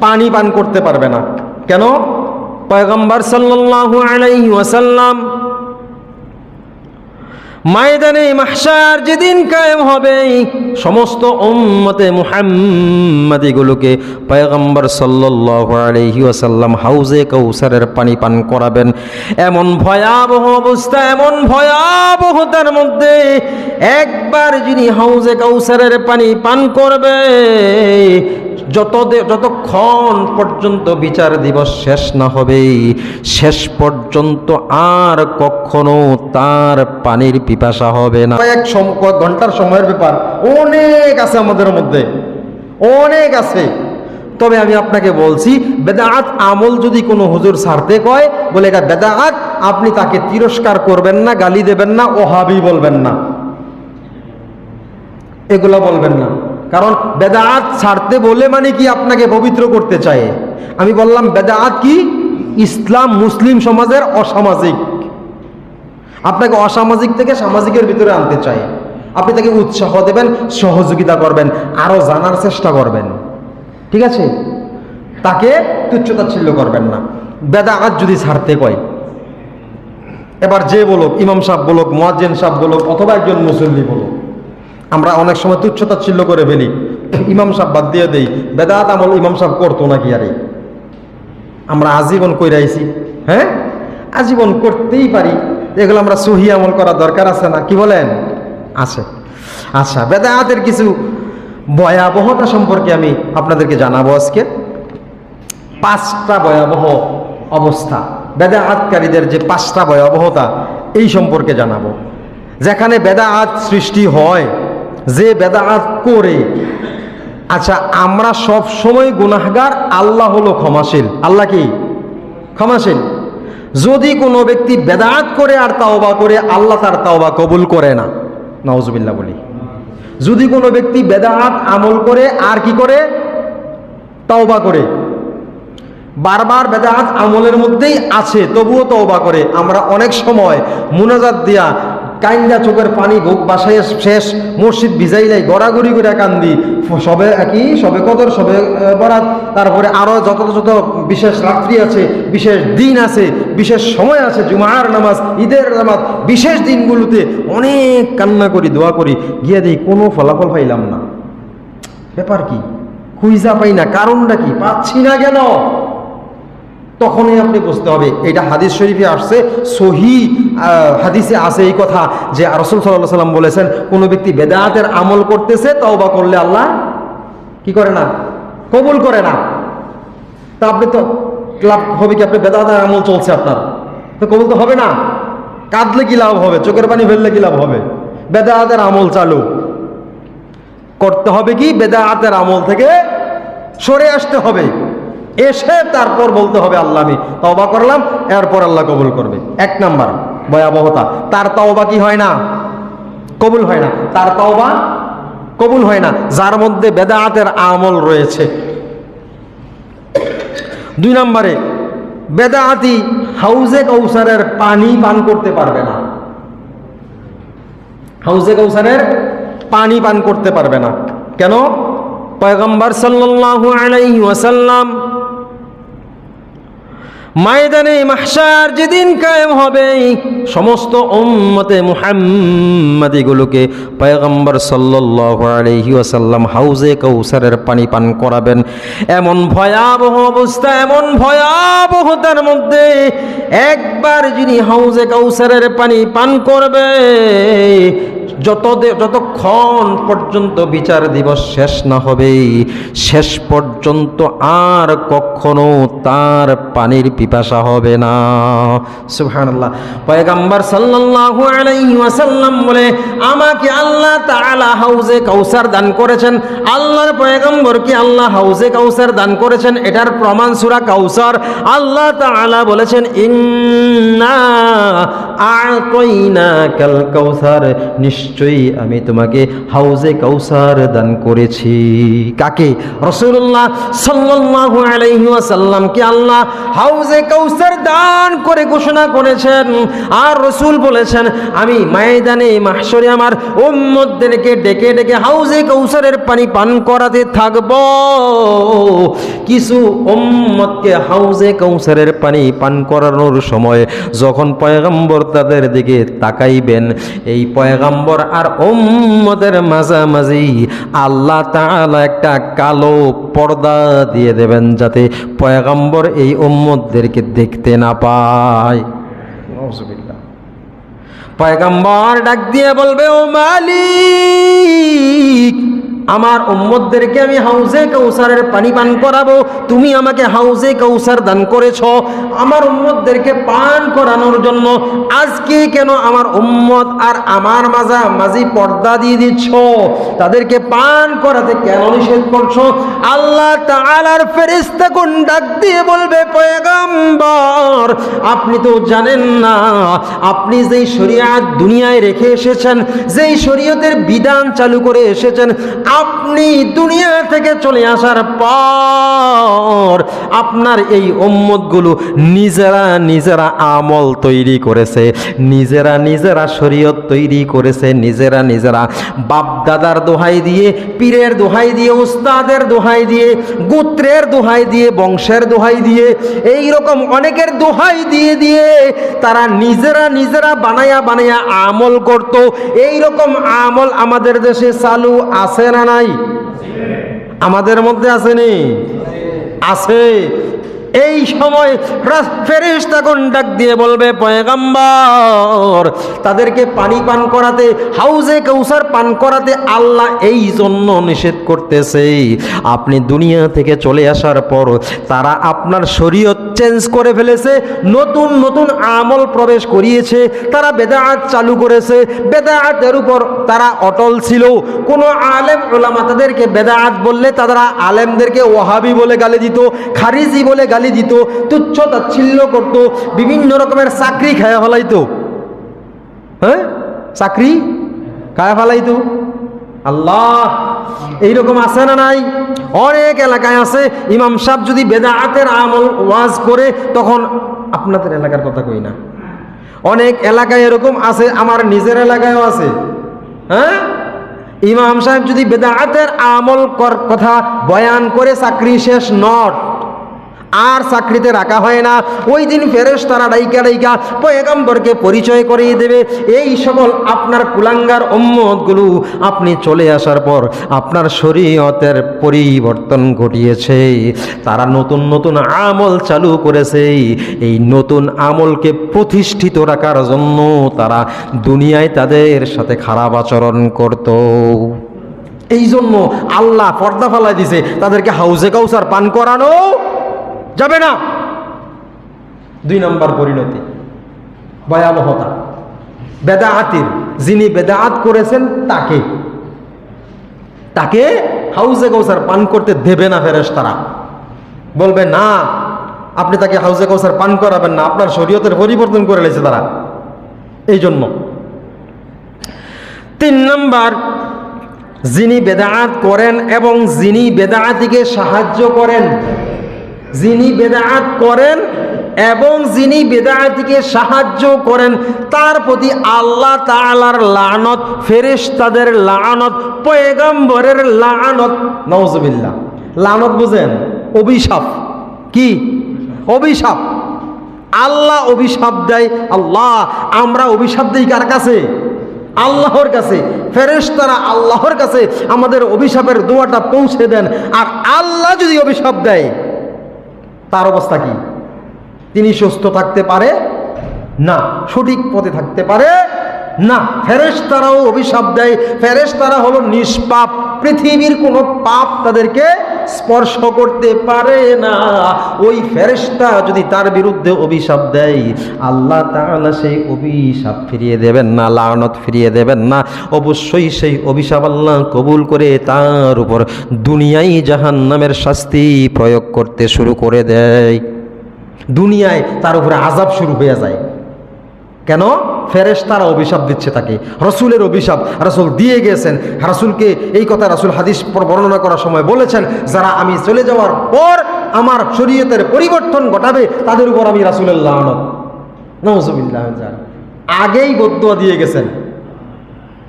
পানি পান করতে পারবে না। কেন? পয়গম্বর ওয়াসাল্লাম ময়দানে মাহশার যেদিন কায়েম হবে, সমস্ত উম্মতে মুহাম্মাদিগুলোকে পয়গম্বর সাল্লাল্লাহু আলাইহি হাউজে কৌসারের পানি পান করাবেন। এমন ভয়াবহ অবস্থা, এমন ভয়াবহতার মধ্যে একবার যিনি হাউজে কৌসারের পানি পান করবে যত যতক্ষণ পর্যন্ত বিচার দিবস শেষ না হবে, শেষ পর্যন্ত আর কখনো তার পানির পিপাসা হবে না। এক ঘণ্টার সময়ের ব্যাপার অনেক আছে আমাদের মধ্যে, অনেক আছে। তবে আমি আপনাকে বলছি বেদাআত আমল যদি কোনো হুজুর ছাড়তে কয়, বলে এটা বেদাআত আপনি তাকে তিরস্কার করবেন না, গালি দেবেন না, ওহাবি বলবেন না। এগুলো বলবেন না। কারণ বেদাআত ছাড়তে বলে মানে কি আপনাকে পবিত্র করতে চায়? আমি বললাম বেদাআত কি? ইসলাম মুসলিম সমাজের অসামাজিক। আপনাকে অসামাজিক থেকে সামাজিকের ভিতরে আনতে চায়। আপনি তাকে উৎসাহ দেবেন, সহযোগিতা করবেন আরও জানার চেষ্টা করবেন। ঠিক আছে? তাকে তুচ্ছতাচ্ছিল্য করবেন না। বেদাআত যদি ছাড়তে কয়, এবার যে বলুক, ইমাম সাহেব বলুক, মোয়াজ্জেন সাহেব বলুক, অথবা একজন মুসল্লি বলুক আমরা অনেক সময় তুচ্ছতা ছিল করে ফেলি। ইমাম সাহেব বাদ দিয়ে দেই, বেদাত আমল ইমাম সাহেব করতো নাকি আরে? আমরা আজীবন কইরা আইছি। হ্যাঁ? আজীবন করতেই পারি। এগুলো আমরা সহি আমল করার দরকার আছে না, কি বলেন? আছে। আচ্ছা বেদায়াতের কিছু ভয়াবহতা সম্পর্কে আমি আপনাদেরকে জানাব আজকে। পাঁচটা ভয়াবহ অবস্থা। বেদাআতকারীদের যে পাঁচটা ভয়াবহতা, এই সম্পর্কে জানাব। যেখানে বেদাআত সৃষ্টি হয় যে বেদাআত করে আচ্ছা আমরা সব সময় গুনাহগার, আল্লাহ হলো ক্ষমাশীল। আল্লাহ কি? ক্ষমাশীল। যদি কোনো ব্যক্তি বেদাআত করে আর তাওবা করে, আল্লাহ তার তাওবা কবুল করে না। নওয়াজবিল্লাহ বলি। যদি কোনো ব্যক্তি বেদাআত আমল করে, আর কি করে? তাওবা করে। বারবার বেদাত আমলের মধ্যেই আছে, তবুও তওবা করে। আমরা অনেক সময় মুনাজাত দিয়া কাইন্দা চোখের পানি ভোগ বাসায় শেষ, মসজিদ ভিজাইলাই, গড়াগড়ি করে কান্দি। সবে একই, সবে কদর, সবে বরাত। তারপরে আরও যত যত বিশেষ রাত্রি আছে, বিশেষ দিন আছে, বিশেষ সময় আছে, জুমার নামাজ, ঈদের নামাজ, বিশেষ দিনগুলোতে অনেক কান্না করি, দোয়া করি। গিয়ে দিই কোনো ফলাফল পাইলাম না। ব্যাপার কি? খুঁজা পাই না। কারণটা কি? পাচ্ছি না কেন? তখনই আপনি বুঝতে হবে, এটা হাদিস শরীফে আসছে, সহি হাদিসে আছে এই কথা যে রসুল সাল্লাহ সাল্লাম বলেছেন, কোনো ব্যক্তি বেদায়াতের আমল করতেছে তাও বা করলে আল্লাহ কি করে না? কবুল করে না। তা আপনি তো লাভ হবে কি? আপনি বেদায়াতের আমল চলছে আপনার। তো কবুল তো হবে না। কাঁদলে কি লাভ হবে? চোখের পানি ফেললে কি লাভ হবে? বেদায়াতের আমল চালু। করতে হবে কি? বেদায়াতের আমল থেকে সরে আসতে হবে। এসে তারপর বলতে হবে, আল্লাহ, আমি তওবা করলাম, এরপর আল্লাহ কবুল করবে। এক নাম্বার ভয়াবহতা, তার তওবা কি হয় না? কবুল হয় না। তার তওবা কবুল হয় না। যার মধ্যে বেদায়াতের আমল রয়েছে। দুই নম্বরে, বেদায়াতি হাউজে কৌসারের পানি পান করতে পারবে না। হাউজে কৌসারের পানি পান করতে পারবে না। কেন? পয়গম্বর সাল্লাল্লাহু আলাইহি ওয়াসাল্লাম ময়দানে মাহশার যেদিন কায়েম হবে, সমস্ত উম্মতে মুহাম্মাদিগুলোকে পয়গম্বর সাল্লাল্লাহু আলাইহি ওয়াসাল্লাম হাউজে কৌসারের পানি পান করাবেন। এমন ভয়াবহ অবস্থা, এমন ভয়াবহতার মধ্যে একবার যিনি হাউজে কৌসারের পানি পান করবে যত যতক্ষণ পর্যন্ত বিচার দিবস শেষ না হবে, শেষ পর্যন্ত আর কখনো তার পানির পিপাসা হবে না। সুবহানাল্লাহ। পয়গাম্বর সাল্লাল্লাহু আলাইহি ওয়াসাল্লাম বলে, আমাকে আল্লাহ তাআলা হাউজে কাউসার দান করেছেন। আল্লাহর পয়গম্বরকে আল্লাহ হাউজে কাউসার দান করেছেন? এটার প্রমাণ সূরা কাউসার। আল্লাহ তাআলা বলেছেন, ইন্না আ'তাইনাকাল কাউসার। নিশ্চয় নিশ্চয়ই আমি তোমাকে হাউজে কৌসার দান করেছি। কাকে? রসুল্লাহ আলাইহি আল্লাহ হাউজে কৌসার দান করে ঘোষণা করেছেন। আর রসুল বলেছেন, আমি ময়দানে মাহশরে আমার উম্মতদেরকে ডেকে ডেকে হাউজে কৌসারের পানি পান করাতে থাকব। কিছু উম্মতকে হাউজে কৌসারের পানি পান করানোর সময় যখন পয়গম্বর তাদের দিকে তাকাইবেন, এই পয়গম্বর আর উম্মতের মাঝামাঝি আল্লাহ তাআলা একটা কালো পর্দা দিয়ে দেবেন যাতে পয়গম্বর এই উম্মতদেরকে দেখতে না পায়। পয়গম্বর ডাক দিয়ে বলবে ও মালিক আমার উম্মতদেরকে আমি হাউজে কৌসারের পানি পান করাবো, তুমি আমাকে হাউজে কৌসার দান করেছ। আমার উম্মতদেরকে পান করানোর জন্য আজকে কেন আমার উম্মত আর আমার মাজা মাঝি পর্দা দিয়ে দিচ্ছ? তাদেরকে পান করাতে কেন নিষেধ করছ? আল্লাহ তাআলার ফেরেশতা কোন ডাক দিয়ে বলবে পয়গম্বর আপনি তো জানেন না, আপনি যেই শরিয়াত দুনিয়ায় রেখে এসেছেন, যেই শরীয়তের বিধান চালু করে এসেছেন, আপনি দুনিয়া থেকে চলে আসার পর আপনার এই উম্মতগুলো নিজেরা নিজেরা আমল তৈরি করেছে, নিজেরা নিজেরা শরীয়ত তৈরি করেছে, নিজেরা নিজেরা বাপ দাদার দোহাই দিয়ে, পীরের দোহাই দিয়ে, উস্তাদের দোহাই দিয়ে, গোত্রের দোহাই দিয়ে, বংশের দোহাই দিয়ে এই রকম অনেকের দোহাই দিয়ে দিয়ে তারা নিজেরা নিজেরা বানায়া বানায়া আমল করত। এই রকম আমল আমাদের দেশে চালু আছে না নাই? আমাদের মধ্যে আছে নি? আছে। এই সময় ফেরেশতা কোন ডাক দিয়ে বলবে, পয়গাম্বর, তাদেরকে পানি পান করাতে, হাউজে কৌসার পান করাতে আল্লাহ এই জন্য নিষেধ করতেছে। আপনি দুনিয়া থেকে চলে আসার পর তারা আপনার শরীয়ত চেঞ্জ করে ফেলেছে, নতুন নতুন আমল প্রবেশ করিয়েছে, তারা বেদাআত চালু করেছে বেদাআতের উপর তারা অটল ছিল। কোনো আলেম ওলামা তাদেরকে বেদাআত বললে তারা আলেমদেরকে ওহাবি বলে গালি দিত, খারিজি বলে গালি দিত তুচ্ছ তাচ্ছিল্য করত, বিভিন্ন রকমের চাকরি খায়া ফেলাইতো। হ্যাঁ? চাকরি খায়া ফেলাইতো। আল্লাহ, এইরকম আছে না নাই? অনেক এলাকায় আছে, ইমাম সাহেব যদি বেদাআতের আমল ওয়াজ করে, তখন আপনাদের এলাকার কথা কই না? অনেক এলাকায় এরকম আছে, আমার নিজের এলাকায়ও আছে। হ্যাঁ? ইমাম সাহেব যদি বেদাআতের আমল কর কথা বয়ান করে, চাকরি শেষ নট। আর চাকরিতে রাখা হয় না। ওই দিন ফেরেস তারা ডাইকা ডাইকা পয়গাম্বরকে পরিচয় করিয়ে দেবে, এই সকল আপনার কুলাঙ্গার উম্মতগুলো আপনি চলে আসার পর আপনার শরীয়তের পরিবর্তন ঘটিয়েছে। তারা নতুন নতুন আমল চালু করেছে। এই নতুন আমলকে প্রতিষ্ঠিত রাখার জন্য তারা দুনিয়ায় তাদের সাথে খারাপ আচরণ করত। এই জন্য আল্লাহ পর্দা ফালাই দিছে, তাদেরকে হাউজে কাউসার পান করানো যাবে না। দুই নম্বর পরিণতি। ভয়াবহতা। বেদাআতির যিনি বেদাআত করেছেন তাকে। তাকে হাউজে কৌসার পান করতে দেবে না ফেরেস তারা বলবে, না, আপনি তাকে হাউজে কৌসার পান করাবেন না, আপনার শরীয়তের পরিবর্তন করে লেছে তারা। এই জন্য। তিন নম্বর, যিনি বেদাআত করেন এবং যিনি বেদাআতিকে সাহায্য করেন যিনি বেদাআত করেন এবং যিনি বেদাআতিকে সাহায্য করেন, তার প্রতি আল্লাহ তাআলার লানত, ফেরেশতাদের লানত, পয়গম্বরের লানত। নওজুবিল্লাহ লানত বুঝেন? অভিশাপ। কি? অভিশাপ। আল্লাহ অভিশাপ দেয়। আল্লাহ, আমরা অভিশাপ দিই কার কাছে? আল্লাহর কাছে। ফেরেশতারা আল্লাহর কাছে আমাদের অভিশাপের দোয়াটা পৌঁছে দেন। আর আল্লাহ যদি অভিশাপ দেয় তার অবস্থা কি? তিনি সুস্থ থাকতে পারে? না। সঠিক পথে থাকতে পারে? না। ফেরেশ তারাও অভিশাপ দেয়। ফেরেশ তারা হলো নিষ্পাপ। পৃথিবীর কোনো পাপ তাদেরকে স্পর্শ করতে পারে না। ওই ফেরেশতা যদি তার বিরুদ্ধে অভিশাপ দেয়, আল্লাহ তাআলা সেই অভিশাপ ফিরিয়ে দেবেন না, লানত ফিরিয়ে দেবেন না। অবশ্যই সেই অভিশাপ আল্লাহ কবুল করে তার উপর দুনিয়াই জাহান্নামের শাস্তি প্রয়োগ করতে শুরু করে দেয়। দুনিয়ায় তার উপরে আজাব শুরু হয়ে যায়। কেন? ফেরেশ তারা অভিশাপ দিচ্ছে তাকে। রসুলের অভিশাপ। রসুল দিয়ে গেছেন। রাসুলকে এই কথা রাসুল হাদিস বর্ণনা করার সময় বলেছেন, যারা আমি চলে যাওয়ার পর আমার শরীয়তের পরিবর্তন ঘটাবে, তাদের উপর আমি রাসুলের লানত। আগেই বদুয়া দিয়ে গেছেন।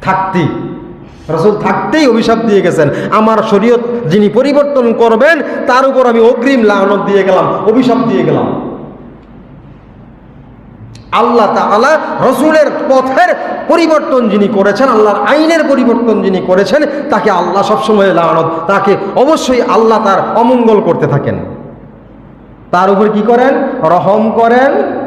থাকতেই। রসুল থাকতেই অভিশাপ দিয়ে গেছেন। আমার শরীয়ত যিনি পরিবর্তন করবেন, তার উপর আমি অগ্রিম লানত দিয়ে গেলাম, অভিশাপ দিয়ে গেলাম। আল্লাহ তালা রসুলের পথের পরিবর্তন যিনি করেছেন, আল্লাহর আইনের পরিবর্তন যিনি করেছেন, তাকে আল্লাহ সবসময় লানত, তাকে অবশ্যই আল্লাহ তার অমঙ্গল করতে থাকেন। তার উপর কি করেন? রহম করেন